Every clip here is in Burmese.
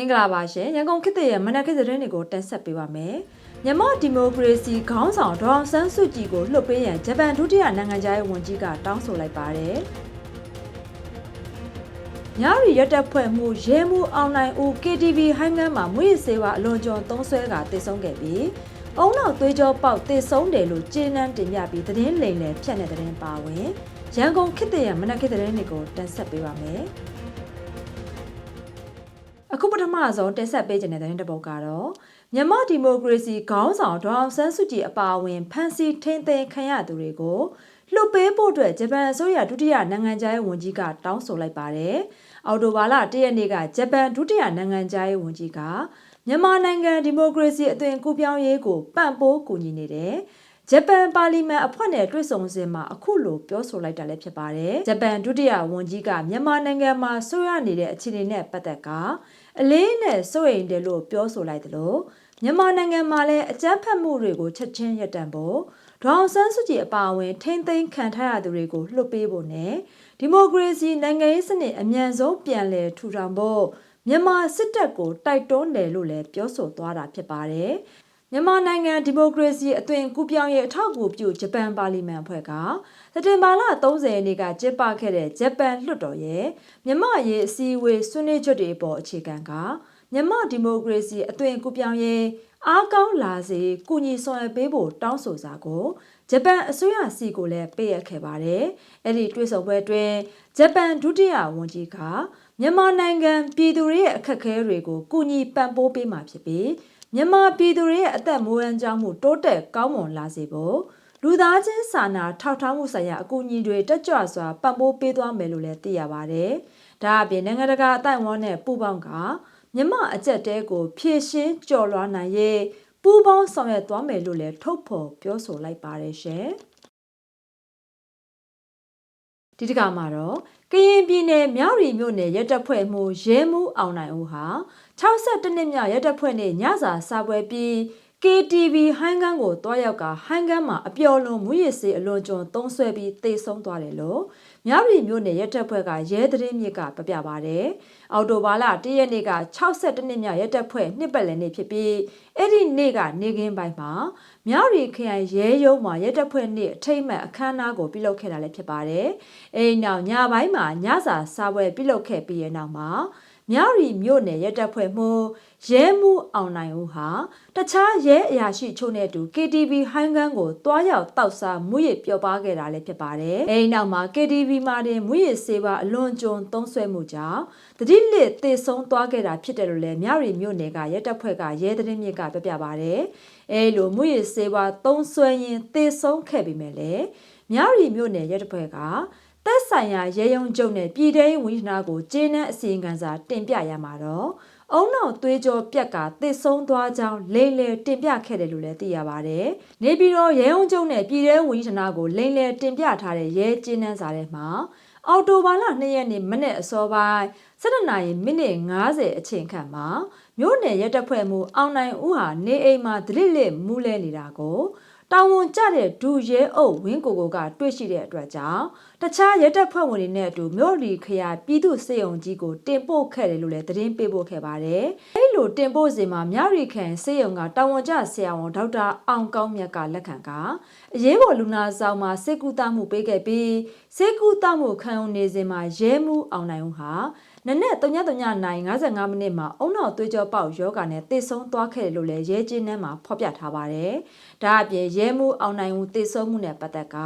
င်္ဂလာပါရှင်ရန်ကုန်ခေတ်သစ်ရဲ့မနက်ခင်းသတင်းတွေကိုတင်ဆက်ပေးပါမယ်မြန်မာဒီမိုကရေစီခေါင်းဆောင်ဒေါအောင်ဆန်းစုကြည်ကိုလှုပ်ပေးရန်ဂျပန်ဒုတိယနိုင်ငံသားရေးဝန်ကြီးကတောင်းဆိုလိုက်ပါတယ်ညရီရက်တက်ဖွဲ့မှုရဲမှုအောင်နိုင်ဦး KTV ဟိုင်းငန်းမှာမွေးစေဝါအလွန်ကျွံသုံးဆွဲကတည်ဆုံးခဲ့ပြီးအုံနောက်သွေးကြောပေါက်တည်ဆုံးတယ်လို့ကြေးနှန်းတင်ပြပြီးသတင်းလိမ်လည်ဖြတ်တဲ့သတင်းပါဝင်ရန်ကုန်ခေတ်သစ်ရဲ့မနက်ခင်းသတင်းတွေကိုတင်ဆက်ပေးပါမယ် အခုပထမဆုံးတင်ဆက်ပေးခြင်းတဲ့သတင်းတစ်ပုဒ်ကတော့မြန်မာဒီမိုကရေစီခေါင်းဆောင်ဒေါအောင်ဆန်းစုကြည်အပါအဝင်ဖမ်းဆီးထိန်းသိမ်းခံရသူတွေကိုလွှတ်ပေးဖို့အတွက်ဂျပန်အစိုးရဒုတိယနိုင်ငံခြားရေးဝန်ကြီးကတောင်းဆိုလိုက်ပါတယ်။အော်တိုဘာလ၁ရက်နေ့ကဂျပန်ဒုတိယနိုင်ငံခြားရေးဝန်ကြီးကမြန်မာနိုင်ငံဒီမိုကရေစီအသွင်ကူးပြောင်းရေးကိုပံ့ပိုးကူညီနေတယ်။ဂျပန်ပါလီမန်အဖွဲ့နဲ့တွေ့ဆုံစဉ်မှာအခုလိုပြောဆိုလိုက်တာလည်းဖြစ်ပါတယ်။ဂျပန်ဒုတိယဝန်ကြီးကမြန်မာနိုင်ငံမှာဆိုရနေတဲ့အခြေအနေနဲ့ပတ်သက်က အလေးနဲ့စိုးရိမ်တယ်လို့ပြောဆိုလိုက်တယ်လို့မြန်မာနိုင်ငံမှာလည်းအကြမ်းဖက်မှုတွေကိုချက်ချင်းရပ်တန့်ဖို့ဒေါအောင်ဆန်းစုကြည်အပါအဝင် ထိမ့်သိမ်းခံထားရသူတွေကိုလွှတ်ပေးဖို့နဲ့ဒီမိုကရေစီနိုင်ငံရေးစနစ်အမြန်ဆုံးပြန်လည်ထူထောင်ဖို့မြန်မာစစ်တပ်ကိုတိုက်တွန်းတယ်လို့လည်းပြောဆိုသွားတာဖြစ်ပါတယ်။ မြန်မာနိုင်ငံဒီမိုကရေစီအသွင်ကူးပြောင်းရေးအထောက်အကူပြုဂျပန်ပါလီမန်အဖွဲ့ကစက်တင်ဘာလ30ရက်နေ့ကကျင်းပခဲ့တဲ့ဂျပန်လွှတ်တော်ရဲ့မြန်မာရေးအစည်းအဝေးဆွေးနွေးချက်တွေအပေါ်အခြေခံကမြန်မာဒီမိုကရေစီအသွင်ကူးပြောင်းရေးအားကောင်းလာစေကုညီဆောင်ရွက်ပေးဖို့တောင်းဆိုစာကိုဂျပန်အစိုးရစီကိုလည်းပေးအပ်ခဲ့ပါတယ်။အဲ့ဒီတွေ့ဆုံပွဲအတွင်းဂျပန်ဒုတိယဝန်ကြီးက မြန်မာနိုင်ငံပြည်သူတွေရဲ့အခက်အခဲတွေကိုကုညီပံ့ပိုးပေးမှာဖြစ်ပြီးမြန်မာပြည်သူတွေရဲ့အသက်မွေးဝမ်းကြောင်းမှုတိုးတက်ကောင်းမွန်လာစေဖို့လူသားချင်းစာနာထောက်ထားမှုဆိုင်ရာအကူအညီတွေတက်ကြွစွာပံ့ပိုးပေးသွားမယ်လို့လည်းသိရပါတယ်။ဒါအပြင်နိုင်ငံတကာအတိုင်းအဝန်နဲ့ပူးပေါင်းကမြမအကြက်တဲကိုဖြည့်ရှင်းကြော်လွှားနိုင်ရေးပူးပေါင်းဆောင်ရွက်သွားမယ်လို့လည်းထုတ်ဖော်ပြောဆိုလိုက်ပါတယ်ရှင်။ဒီတကမှာတော့ ကရင်ပြည်နယ်မြောက်ရီမြို့နယ်ရဲတပ်ဖွဲ့မှုရဲမှုအောင်နိုင်ဦးဟာ62နှစ်မြောက်ရဲတပ်ဖွဲ့နဲ့ညစာစားပွဲပြီး KTV ဟိုင်းကန်းကိုတွားရောက်ကဟိုင်းကန်းမှာအပျော်လွန်မူရစ်စေအလွန်ကျွံသုံးဆွဲပြီးတေဆုံးသွားတယ်လို့ မြရီမျိုးနယ်ရဲတပ်ဖွဲ့ကရဲသတင်းမြစ်ကပြပြပါတယ်။အော်တိုဘာလ၁ရက်နေ့က62နှစ်မြောက်ရဲတပ်ဖွဲ့နှစ်ပတ်လည်နေ့ဖြစ်ပြီးအဲ့ဒီနေ့ကနေကင်းပိုင်းမှာမြရီခရိုင်ရဲရုံးမှာရဲတပ်ဖွဲ့နေ့အထိတ်မှတ်အခမ်းအနားကိုပြုလုပ်ခဲ့တာလည်းဖြစ်ပါတယ်။အဲဒီနောက်ညပိုင်းမှာညစာစားပွဲပြုလုပ်ခဲ့ပြီးရဲ့နောက်မှာ မြရီမြို့နယ်ရဲတပ်ဖွဲ့မှုရဲမှုအောင်နိုင်ဦးဟာတခြားရဲအရာရှိချို့နဲ့အတူ KTV ဟိုင်းကန်းကိုတွားရောက်တောက်စားမူရစ်ပျော်ပါခဲ့တာလည်းဖြစ်ပါတယ်။အဲဒီနောက်မှာ KTV မှာတင်မူရစ်စေပါအလွန်ကျွံသုံးဆွဲမှုကြောင့်တတိလစ်သေဆုံးသွားခဲ့တာဖြစ်တယ်လို့လည်းမြရီမြို့နယ်ကရဲတပ်ဖွဲ့ကရဲသတင်းမြစ်ကပြပြပါတယ်။အဲလိုမူရစ်စေပါသုံးဆွဲရင်းသေဆုံးခဲ့ပြီမဲ့လေမြရီမြို့နယ်ရဲတပ်ဖွဲ့က သက်ဆိုင်ရာရဲယုံကျုံနဲ့ပြည်ထောင်ဝန်ကြီးဌာနကိုကျေးနပ်အစီရင်ခံစာတင်ပြရမှာတော့အုံနောက်သွေးကြောပြက်ကသစ်ဆုံးသွားကြောင်းလိမ့်လေတင်ပြခဲ့တယ်လို့လည်းသိရပါတယ်။နေပြည်တော်ရဲယုံကျုံနဲ့ပြည်ထောင်ဝန်ကြီးဌာနကိုလိမ့်လေတင်ပြထားတဲ့ရဲကျေးနပ်စာထဲမှာအော်တိုဘာလ2ရက်နေ့မနေ့အစောပိုင်း7နာရီမိနစ်50အချိန်ခန့်မှာမြို့နယ်ရဲတပ်ဖွဲ့မှအောင်နိုင်ဦးဟာနေအိမ်မှာဒလစ်လစ်မူးလဲနေတာကို တာဝန်ကျတဲ့ဒူရဲအုပ်ဝင်းကိုကိုကတွေ့ရှိတဲ့အတွက်ကြောင့်တခြားရဲတပ်ဖွဲ့ဝင်တွေနဲ့အတူမြို့လီခရိုင်ပြည်သူ့စေယုံကြီးကိုတင်ပို့ခဲ့တယ်လို့လည်းသတင်းပေးပို့ခဲ့ပါတယ်။အဲဒီလိုတင်ပို့စဉ်မှာမြရီခန်စေယုံကတာဝန်ကျဆရာဝန်ဒေါက်တာအောင်ကောင်းမြတ်ကလက်ခံကအရေးပေါ်လူနာဆောင်မှာစေကူတာမှုပေးခဲ့ပြီးစေကူတာမှုခံယူနေစဉ်မှာရဲမှုအောင်နိုင်ဦးဟာ နနက်3:00နိုင်55မိနစ်မှာအုံနောက်သွေးကြောပေါက်ယောဂာနဲ့တေဆုံးသွားခဲ့တယ်လို့လည်းရဲချင်းနှန်းမှာဖော်ပြထားပါတယ်။ဒါအပြင်ရဲမှုအောင်နိုင်ဦးတေဆုံးမှုနဲ့ပတ်သက်က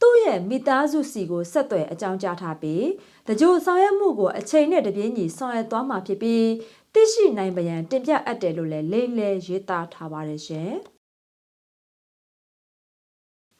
သူ့ရဲ့မိသားစုစီကိုဆက်သွယ်အကြောင်းကြားထားပြီးတကြိုဆောင်ရွက်မှုကိုအချိန်နဲ့တပြေးညီဆောင်ရွက်သွားမှာဖြစ်ပြီးသိရှိနိုင်ပယံတင်ပြအပ်တယ်လို့လည်းလိမ့်လဲရေးသားထားပါတယ်ရှင်။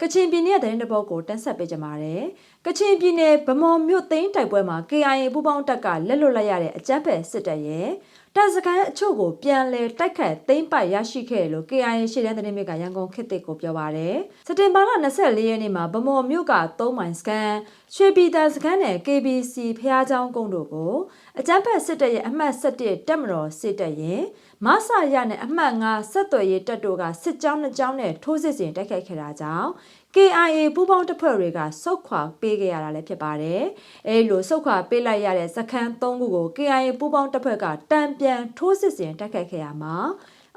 ကချင်ပြည်နယ်တဲ့တဲ့ဘောကိုတင်ဆက်ပေးကြပါမယ်။ကချင်ပြည်နယ်ဗမော်မြို့သိန်းတိုက်ပွဲမှာ KIA ပူးပေါင်းတပ်ကလက်လွတ်လိုက်ရတဲ့အကြမ်းဖက်စစ်တပ်ရဲ့တပ်စခန်းအချို့ကိုပြန်လည်တိုက်ခတ်သိမ်းပိုက်ရရှိခဲ့လို့ KIA ရှေ့တန်းသတင်းမြစ်ကရန်ကုန်ခေတ်သစ်ကိုပြောပါရယ်။စက်တင်ဘာလ24ရက်နေ့မှာဗမော်မြို့က3မိုင်စကန်ရွှေပြည်သာစခန်းနဲ့ KBC ဖျားချောင်းကုန်းတို့ကိုအကြမ်းဖက်စစ်တပ်ရဲ့အမှတ်7တပ်မတော်စစ်တပ်ရဲ့ မဆရနဲ့အမှတ်9ဆက်သွယ်ရေးတပ်တို့ကစစ်ကြောင်းနှစ်ကြောင်းနဲ့ထိုးစစ်ဆင်တိုက်ခိုက်ခဲ့တာကြောင့် KIA ပူးပေါင်းတပ်ဖွဲ့တွေကစုတ်ခွာပေးခဲ့ရတာလည်းဖြစ်ပါတယ်။အဲဒီလိုစုတ်ခွာပေးလိုက်ရတဲ့စခန်း၃ခုကို KIA ပူးပေါင်းတပ်ဖွဲ့ကတံပြန်ထိုးစစ်ဆင်တိုက်ခတ်ခဲ့ရမှာ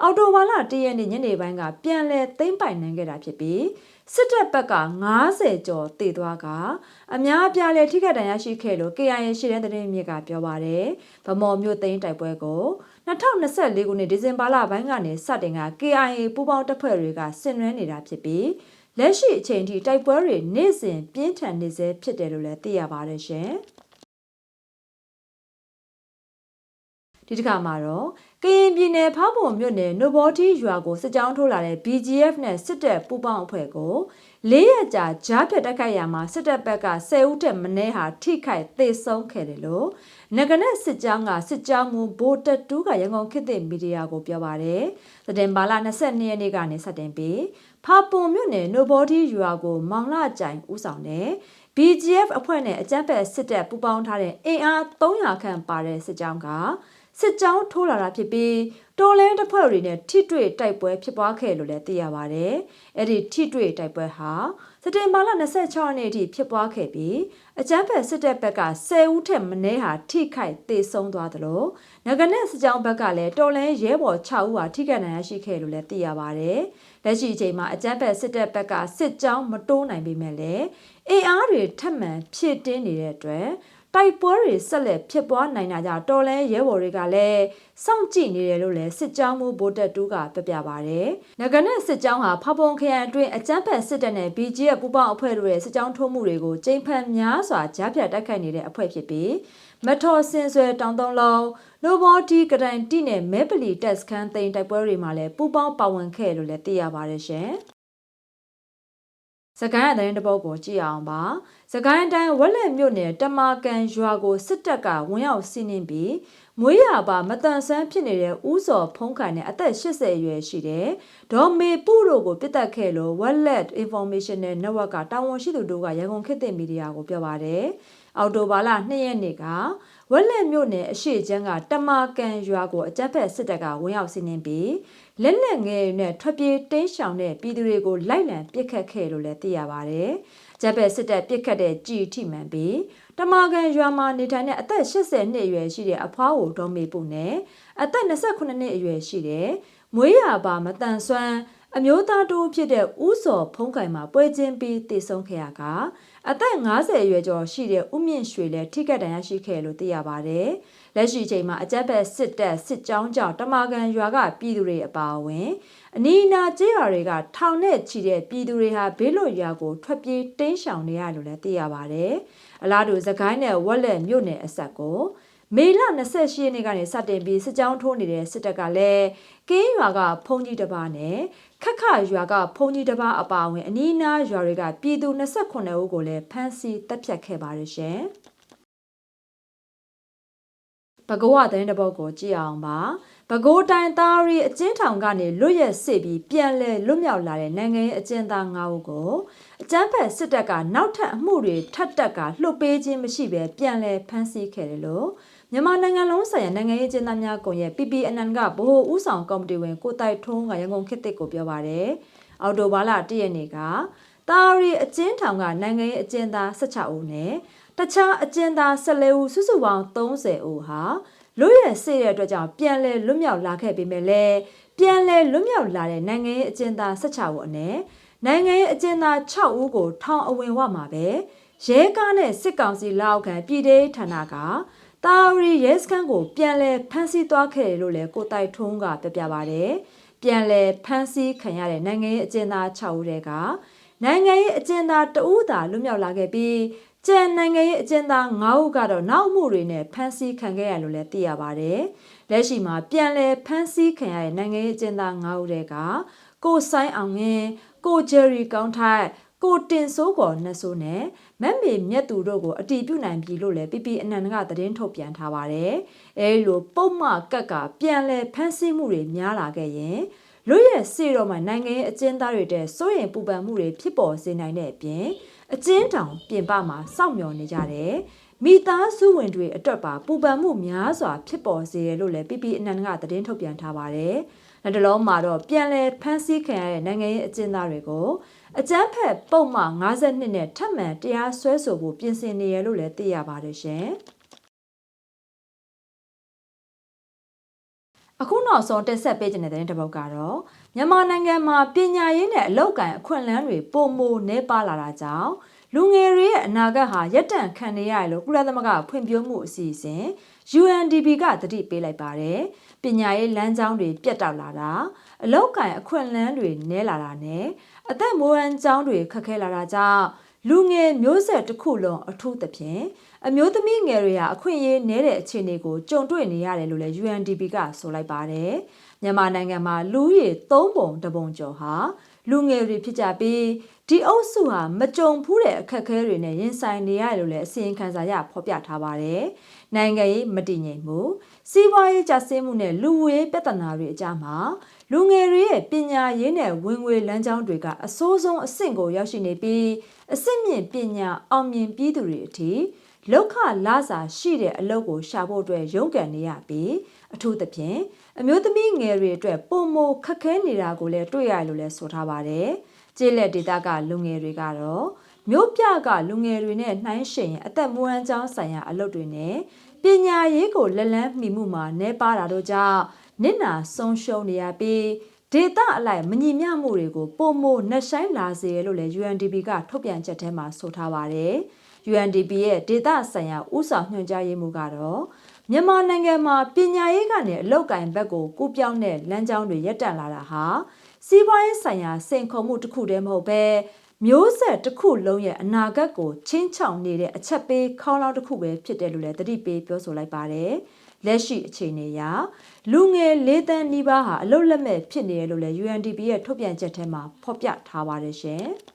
အော်တိုဘာလ၁ရက်နေ့ညနေပိုင်းကပြန်လည်သိမ်းပိုင်နိုင်ခဲ့တာဖြစ်ပြီး စစ်တပ်ဘက်က90ကျော်တည်သွားကအများအပြားလည်းထိခိုက်ဒဏ်ရာရှိခဲ့လို့ KIA ရှိတဲ့သတင်းမြစ်ကပြောပါတယ်။ဗမော်မြို့သိမ်းတိုက်ပွဲကို2024ခုနှစ်ဒီဇင်ဘာလပိုင်းကနေစတင်က KIA ပူးပေါင်းတပ်ဖွဲ့တွေကဆင်နွှဲနေတာဖြစ်ပြီးလက်ရှိအချိန်ထိတိုက်ပွဲတွေနေ့စဉ်ပြင်းထန်နေစေဖြစ်တယ်လို့လည်းသိရပါတယ်ရှင်။ ဒီတစ်ခါမှာတော့ကရင်ပြည်နယ်ဖောက်ပုံမြို့နယ်နိုဘော်တီရွာကိုစစ်ကြောင်းထိုးလာတဲ့ BGF နဲ့စစ်တပ်ပူးပေါင်းအဖွဲ့ကိုလေးရက်ကြာကြားဖြတ်တိုက်ခိုက်ရမှာစစ်တပ်ဘက်က10ဦးထက်မနည်းဟာထိခိုက်သေဆုံးခဲ့တယ်လို့ငကနဲ့စစ်ကြောင်းကစစ်ကြောင်းမူဘိုတက်တူးကရန်ကုန်ခေတ်သစ်မီဒီယာကိုပြောပါတယ်။သတင်ဘာလ22ရက်နေ့ကနေစတင်ပြီးဖာပွန်မြို့နယ်နိုဘော်တီရွာကိုမောင်လာကြိုင်ဦးဆောင်တဲ့ BGF အဖွဲ့နဲ့အကြမ်းဖက်စစ်တပ်ပူးပေါင်းထားတဲ့အင်အား300ခန့်ပါတဲ့စစ်ကြောင်းက စစ်ကြောင်းထိုးလာတာဖြစ်ပြီးတော်လန်းတပ်ဖွဲ့တွေနဲ့ထိတွေ့တိုက်ပွဲဖြစ်ပွားခဲ့လို့လည်းသိရပါတယ်။အဲ့ဒီထိတွေ့တိုက်ပွဲဟာစက်တင်ဘာလ26ရက်နေ့အထိဖြစ်ပွားခဲ့ပြီးအကြမ်းဖက်စစ်တပ်ဘက်က10ဦးထက်မနည်းဟာထိခိုက်သေဆုံးသွားသလိုငကနဲ့စစ်ကြောင်းဘက်ကလည်းတော်လန်းရဲဘော်6ဦးဟာထိခိုက်နိုင်ရရှိခဲ့လို့လည်းသိရပါတယ်။လက်ရှိအချိန်မှာအကြမ်းဖက်စစ်တပ်ဘက်ကစစ်ကြောင်းမတိုးနိုင်ပေမဲ့လည်းအေအားတွေထပ်မံဖြည့်တင်းနေတဲ့အတွက် တိုက်ပွဲတွေဆက်လက်ဖြစ်ပွားနိုင်တာကြောင့်တော်လဲရဲဘော်တွေကလည်းစောင့်ကြည့်နေတယ်လို့လည်းစစ်ကြောင်းမှုဗိုလ်တပ်တူးကပြပြပါဗျ။ငကနဲ့စစ်ကြောင်းဟာဖပုံခရိုင်အတွင်းအကြမ်းဖက်စစ်တပ်နဲ့ BG ရဲ့ပူးပေါင်းအဖွဲ့တို့ရဲ့စစ်ကြောင်းထိုးမှုတွေကိုကျိန်ဖန်များစွာကြားဖြတ်တိုက်ခိုက်နေတဲ့အဖွဲ့ဖြစ်ပြီးမထော်စင်ဆွဲတောင်တုံးလုံးနိုဘောတီကတိုင်တိနဲ့မဲပလီတက်စခန်းသိမ်းတိုက်ပွဲတွေမှာလည်းပူးပေါင်းပါဝင်ခဲ့လို့လည်းသိရပါတယ်ရှင်။ စကိုင်းအတိုင်းတပုတ်ကိုကြည့်အောင်ပါစကိုင်းတိုင်းဝက်လက်မြို့နယ်တမာကန်ရွာကိုစစ်တပ်ကဝင်ရောက်စီးနင်းပြီးမွေးရပါမတန်ဆန်းဖြစ်နေတဲ့ဦးစော်ဖုံးခိုင်နဲ့အသက်80အရွယ်ရှိတဲ့ဒေါ်မေပုတို့ကိုပြစ်တက်ခဲ့လို့ Wallet Informational Network ကတာဝန်ရှိသူတို့ကရန်ကုန်ခေတ်သစ်မီဒီယာကိုပြောပါတယ်အော်တိုဘာလ2ရက်နေ့ကဝက်လက်မြို့နယ်အရှိချမ်းကတမာကန်ရွာကိုအကြက်ဖက်စစ်တပ်ကဝင်ရောက်စီးနင်းပြီး လက်လက်ငယ်နဲ့ထွက်ပြေးတင်းရှောင်တဲ့ပြည်သူတွေကိုလိုက်လံပစ်ခတ်ခဲ့လို့လည်းသိရပါတယ်။ဂျက်ဘက်စစ်တပ်ပစ်ခတ်တဲ့ကြည်ထိမှန်ပြီးတမာကန်ရွာမှာနေထိုင်တဲ့အသက်80နှစ်အရွယ်ရှိတဲ့အဖွားကိုဒေါ်မေပုနဲ့အသက်28နှစ်အရွယ်ရှိတဲ့မွေးရပါမတန်ဆွမ်းအမျိုးသားတူဖြစ်တဲ့ဦးစော်ဖုံးကင်မှာပွဲချင်းပြီးတည်ဆုံးခဲ့ရကအသက်50အရွယ်ကျော်ရှိတဲ့ဦးမြင့်ရွှေလည်းထိခိုက်ဒဏ်ရာရှိခဲ့လို့သိရပါတယ်။ လက်ရှိချိန်မှာအကြက်ဘက်စစ်တပ်စစ်ကြောင်းကြောင့်တမာကန်ရွာကပြည်သူတွေအပါအဝင်အနီးအနားကျေးရွာတွေကထောင်နဲ့ချီတဲ့ပြည်သူတွေဟာဘေးလွတ်ရွာကိုထွက်ပြေးတင်းရှောင်နေရလို့လည်းသိရပါတယ်။အလားတူသခိုင်းနဲ့ဝက်လက်မြို့နယ်အဆက်ကိုမေလ28ရက်နေ့ကနေစတင်ပြီးစစ်ကြောင်းထိုးနေတဲ့စစ်တပ်ကလည်းကင်းရွာကဖုန်ကြီးတစ်ပါးနဲ့ခက်ခရွာကဖုန်ကြီးတစ်ပါးအပါအဝင်အနီးအနားရွာတွေကပြည်သူ28ဦးကိုလည်းဖမ်းဆီးတပ်ဖြတ်ခဲ့ပါတယ်ရှင်။ ဘဂဝသတင်းတပုတ်ကိုကြည့်အောင်ပါ။ဘကိုးတိုင်သားရီအကျဉ်းထောင်ကနေလွတ်ရက်စစ်ပြီးပြန်လဲလွတ်မြောက်လာတဲ့နိုင်ငံရေးအကျဉ်းသား9ဦးကိုအကြမ်းဖက်စစ်တပ်ကနောက်ထပ်အမှုတွေထပ်တက်ကလှုပ်ပေးခြင်းမရှိဘဲပြန်လဲဖမ်းဆီးခဲ့တယ်လို့မြန်မာနိုင်ငံလုံးဆိုင်ရာနိုင်ငံရေးကျင်းသားများကွန်ရက် PPNN ကဗဟိုဦးဆောင်ကော်မတီဝင်ကိုတိုက်ထွန်းကရန်ကုန်ခေတ်သစ်ကိုပြောပါတယ်။အော်တိုဘာလ၁ရက်နေ့ကတာရီအကျဉ်းထောင်ကနိုင်ငံရေးအကျဉ်းသား16ဦးနဲ့ တခြားအကျဉ်းသား14ဦးစုစုပေါင်း30ဦးဟာလွတ်ရစေတဲ့အတွက်ကြောင့်ပြန်လည်လွတ်မြောက်လာခဲ့ပေမဲ့လည်းပြန်လည်လွတ်မြောက်လာတဲ့နိုင်ငံရေးအကျဉ်းသား16ဦးအနက်နိုင်ငံရေးအကျဉ်းသား6ဦးကိုထောင်အဝင်ဝမှာပဲရဲကားနဲ့စစ်ကောင်စီလက်အောက်ခံပြည်ထောင်ဌာနကတာရီရဲစခန်းကိုပြန်လဲဖမ်းဆီးသွားခဲ့တယ်လို့လည်းကိုတိုက်ထုံးကပြပြပါတယ်။ပြန်လဲဖမ်းဆီးခံရတဲ့နိုင်ငံရေးအကျဉ်းသား6ဦးတဲ့ကနိုင်ငံရေးအကျဉ်းသားတဦးသာလွတ်မြောက်လာခဲ့ပြီး ကျန်နိုင်ငံရေးအကျဉ်းသား9ဦးကတော့နောက်မှုတွေနဲ့ဖမ်းဆီးခံခဲ့ရလို့လည်းသိရပါတယ်။လက်ရှိမှာပြန်လဲဖမ်းဆီးခံရတဲ့နိုင်ငံရေးအကျဉ်းသား9ဦးတဲ့ကကိုဆိုင်အောင်ငင်းကိုဂျယ်ရီကောင်းထိုက်ကိုတင်စိုးကော်နှစ်ဆိုးနဲ့မက်မေမြက်သူတို့ကိုအတီးပြုတ်နိုင်ပြီလို့လည်း PP အနန္ဒကသတင်းထုတ်ပြန်ထားပါတယ်။အဲဒီလိုပုံမှကက်ကပြန်လဲဖမ်းဆီးမှုတွေများလာခဲ့ရင်လွတ်ရစေတော့မှနိုင်ငံရေးအကျဉ်းသားတွေတဲ့စိုးရင်ပူပန်မှုတွေဖြစ်ပေါ်စေနိုင်တဲ့အပြင် အကျဉ်းတောင်ပြင်ပမှာစောင့်မျှော်နေကြတယ်။မိသားစုဝင်တွေအတွက်ပါပူပန်မှုများစွာဖြစ်ပေါ်စေတယ်လို့လည်း PP အနန္ဒကသတင်းထုတ်ပြန်ထားပါတယ်။လက်တလုံးမှာတော့ပြန်လဲဖမ်းဆီးခံရတဲ့နိုင်ငံရေးအကျဉ်းသားတွေကိုအကြမ်းဖက်ပုံမှန်52နဲ့ထပ်မံတရားစွဲဆိုဖို့ပြင်ဆင်နေရလို့လည်းသိရပါတယ်ရှင်။အခုနောက်ဆုံးတက်ဆက်ပေးခြင်းတဲ့တဲ့တစ်ပုဒ်ကတော့ မြန်မာနိုင်ငံမှာပညာရေးနဲ့အလောက်ကန်အခွင့်အလမ်းတွေပုံမိုနေပါလာတာကြောင့်လူငယ်တွေရဲ့အနာဂတ်ဟာရက်တန့်ခံနေရတယ်လို့ကုလသမဂ္ဂဖွံ့ဖြိုးမှုအစီအစဉ် UNDP ကတတိပေးလိုက်ပါတယ်။ပညာရေးလမ်းကြောင်းတွေပြတ်တောက်လာတာအလောက်ကန်အခွင့်အလမ်းတွေနည်းလာတာနဲ့အသက်မွေးဝမ်းကြောင်းတွေခက်ခဲလာတာကြောင့်လူငယ်မျိုးဆက်တစ်ခုလုံးအထူးသဖြင့်အမျိုးသမီးငယ်တွေဟာအခွင့်အရေးနည်းတဲ့အခြေအနေကိုကြုံတွေ့နေရတယ်လို့လည်း UNDP ကဆိုလိုက်ပါတယ်။ မြန်မာနိုင်ငံမှာလူဦးရေ3ပုံတပုံကျော်ဟာလူငယ်တွေဖြစ်ကြပြီးဒီအုပ်စုဟာမကြုံဖူးတဲ့အခက်အခဲတွေနဲ့ရင်ဆိုင်နေရတယ်လို့လည်းအစီရင်ခံစာရဖော်ပြထားပါတယ်။နိုင်ငံရေးမတည်ငြိမ်မှုစီးပွားရေးကျဆင်းမှုနဲ့လူဝေးပြဿနာတွေအကြမှာလူငယ်တွေရဲ့ပညာရေးနဲ့ဝင်ငွေလမ်းကြောင်းတွေကအစိုးဆုံးအဆင့်ကိုရောက်ရှိနေပြီးအစစ်မြင့်ပညာအောင်မြင်ပြီးသူတွေအထိ လောက်ခလာစာရှိတဲ့အလုပ်ကိုရှာဖို့အတွက်ရုန်းကန်နေရပြီးအထူးသဖြင့်အမျိုးသမီးငယ်တွေအတွက်ပုံမခက်ခဲနေတာကိုလည်းတွေ့ရတယ်လို့လည်းဆိုထားပါတယ်။ကျေးလက်ဒေသကလူငယ်တွေကတော့မြို့ပြကလူငယ်တွေနဲ့နှိုင်းယှဉ်ရင်အသက်မွေးကျောင်းဆိုင်ရာအလုပ်တွေနဲ့ပညာရေးကိုလက်လန်းမှီမှုမှာနှဲပါတာတို့ကြောင့်နစ်နာဆုံးရှုံးနေရပြီးဒေတာအလိုက်မညီမျှမှုတွေကိုပုံမိုနှက်ဆိုင်လာစေလို့လည်း UNDP ကထုတ်ပြန်ချက်ထဲမှာဆိုထားပါတယ်။ UNDP ရဲ့ဒေတာဆိုင်ရာဥဆောင်ညွှန်ကြားရေးမှူးကတော့မြန်မာနိုင်ငံမှာပညာရေးကနေအလောက်ကင်ဘက်ကိုကူးပြောင်းတဲ့လမ်းကြောင်းတွေရပ်တန့်လာတာဟာစီးပွားရေးဆိုင်ရာစိန်ခေါ်မှုတစ်ခုတည်းမဟုတ်ပဲမျိုးဆက်တစ်ခုလုံးရဲ့အနာဂတ်ကိုချင်းချောင်နေတဲ့အချက်ပေးခေါင်းလောင်းတစ်ခုပဲဖြစ်တယ်လို့လည်းသတိပေးပြောဆိုလိုက်ပါတယ်။လက်ရှိအခြေအနေအရလူငယ်၄တန်းနီးပါးဟာအလုတ်လက်မဲ့ဖြစ်နေတယ်လို့လည်း UNDP ရဲ့ထုတ်ပြန်ချက်ထဲမှာဖော်ပြထားပါတယ်ရှင်။